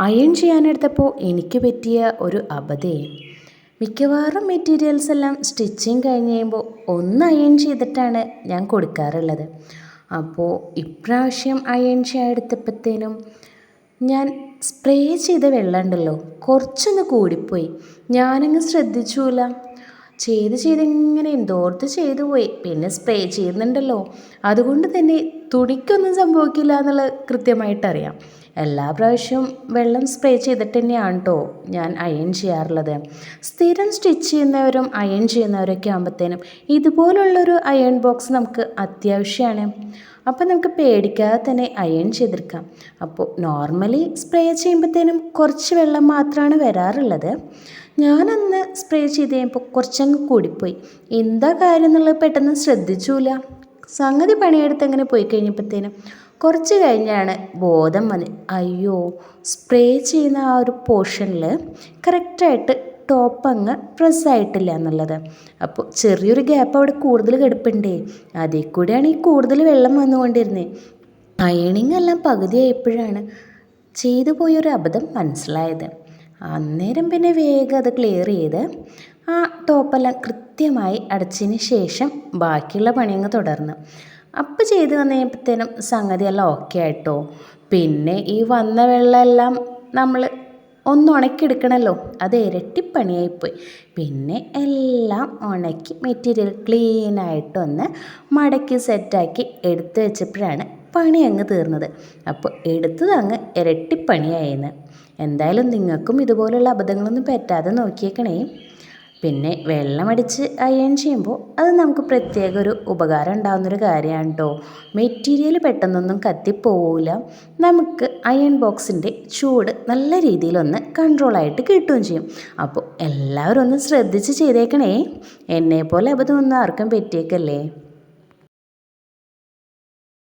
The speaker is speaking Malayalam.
അയൺ ചെയ്യാനെടുത്തപ്പോൾ എനിക്ക് പറ്റിയ ഒരു അബദ്ധേ. മിക്കവാറും മെറ്റീരിയൽസ് എല്ലാം സ്റ്റിച്ചിങ് കഴിഞ്ഞ് കഴിയുമ്പോൾ ഒന്ന് അയൺ ചെയ്തിട്ടാണ് ഞാൻ കൊടുക്കാറുള്ളത്. അപ്പോൾ ഇപ്രാവശ്യം അയൺ ചെയ്യാൻ ഞാൻ സ്പ്രേ ചെയ്ത വെള്ളം ഉണ്ടല്ലോ കുറച്ചൊന്ന് കൂടിപ്പോയി. ഞാനങ്ങ് ശ്രദ്ധിച്ചില്ല ചെയ്ത് ചെയ്ത് ഇങ്ങനെ എന്തോർത്ത് ചെയ്തു പോയി. പിന്നെ സ്പ്രേ ചെയ്യുന്നുണ്ടല്ലോ. അതുകൊണ്ട് തന്നെ തുണിക്കൊന്നും സംഭവിക്കില്ല എന്നുള്ളത് കൃത്യമായിട്ടറിയാം. എല്ലാ പ്രാവശ്യവും വെള്ളം സ്പ്രേ ചെയ്തിട്ട് തന്നെയാണ് കേട്ടോ ഞാൻ അയൺ ചെയ്യാറുള്ളത്. സ്ഥിരം സ്റ്റിച്ച് ചെയ്യുന്നവരും അയൺ ചെയ്യുന്നവരൊക്കെ ആകുമ്പോഴത്തേനും ഇതുപോലുള്ളൊരു അയൺ ബോക്സ് നമുക്ക് അത്യാവശ്യമാണ് അപ്പോൾ നമുക്ക് പേടിക്കാതെ തന്നെ അയൺ ചെയ്തെടുക്കാം. അപ്പോൾ നോർമലി സ്പ്രേ ചെയ്യുമ്പോഴത്തേനും കുറച്ച് വെള്ളം മാത്രമാണ് വരാറുള്ളത്. ഞാനന്ന് സ്പ്രേ ചെയ്ത് കഴിയുമ്പോൾ കുറച്ചങ്ങ് കൂടിപ്പോയി. എന്താ കാര്യം എന്നുള്ളത് പെട്ടെന്ന് ശ്രദ്ധിച്ചൂല. സംഗതി പണിയെടുത്ത് അങ്ങനെ പോയി കഴിഞ്ഞപ്പോഴത്തേനും കുറച്ച് കഴിഞ്ഞാണ് ബോധം വന്ന്. അയ്യോ സ്പ്രേ ചെയ്യുന്ന ആ ഒരു പോർഷനിൽ കറക്റ്റായിട്ട് ടോപ്പ് അങ്ങ് പ്രസ് ആയിട്ടില്ല എന്നുള്ളത്. അപ്പോൾ ചെറിയൊരു ഗ്യാപ്പ് അവിടെ കൂടുതൽ കിടപ്പുണ്ടേ. അതിൽ കൂടെയാണ് ഈ കൂടുതൽ വെള്ളം വന്നുകൊണ്ടിരുന്നത് അയണിങ് എല്ലാം പകുതിയായപ്പോഴാണ് ചെയ്തു പോയൊരു അബദ്ധം മനസ്സിലായത്. അന്നേരം പിന്നെ വേഗം അത് ക്ലിയർ ചെയ്ത് ആ ടോപ്പെല്ലാം കൃത്യമായി അടച്ചതിന് ശേഷം ബാക്കിയുള്ള പണി അങ്ങ് തുടർന്ന്. അപ്പം ചെയ്ത് വന്നപ്പോഴത്തേനും സംഗതിയെല്ലാം ഓക്കെ ആയിട്ടോ. പിന്നെ ഈ വന്ന വെള്ളമെല്ലാം നമ്മൾ ഒന്ന് ഉണക്കിയെടുക്കണമല്ലോ അത് ഇരട്ടിപ്പണിയായിപ്പോയി. പിന്നെ എല്ലാം ഉണക്കി മെറ്റീരിയൽ ക്ലീനായിട്ടൊന്ന് മടക്കി സെറ്റാക്കി എടുത്തു വെച്ചപ്പോഴാണ് പണി അങ്ങ് തീർന്നത്. അപ്പോൾ എടുത്തത് അങ്ങ് ഇരട്ടിപ്പണിയായിരുന്നു എന്തായാലും നിങ്ങൾക്കും ഇതുപോലുള്ള അബദ്ധങ്ങളൊന്നും പറ്റാതെ നോക്കിയേക്കണേ. പിന്നെ വെള്ളമടിച്ച് അയൺ ചെയ്യുമ്പോൾ അത് നമുക്ക് പ്രത്യേക ഒരു ഉപകാരം ഉണ്ടാകുന്നൊരു കാര്യമാണ് കേട്ടോ മെറ്റീരിയൽ പെട്ടെന്നൊന്നും കത്തിപ്പോവില്ല നമുക്ക് അയൺ ബോക്സിന്റെ ചൂട് നല്ല രീതിയിലൊന്ന് കൺട്രോളായിട്ട് കിട്ടുകയും ചെയ്യും. അപ്പോൾ എല്ലാവരും ഒന്ന് ശ്രദ്ധിച്ച് ചെയ്തേക്കണേ. എന്നെപ്പോലെ അബദ്ധമൊന്നും ആർക്കും പറ്റിയേക്കല്ലേ?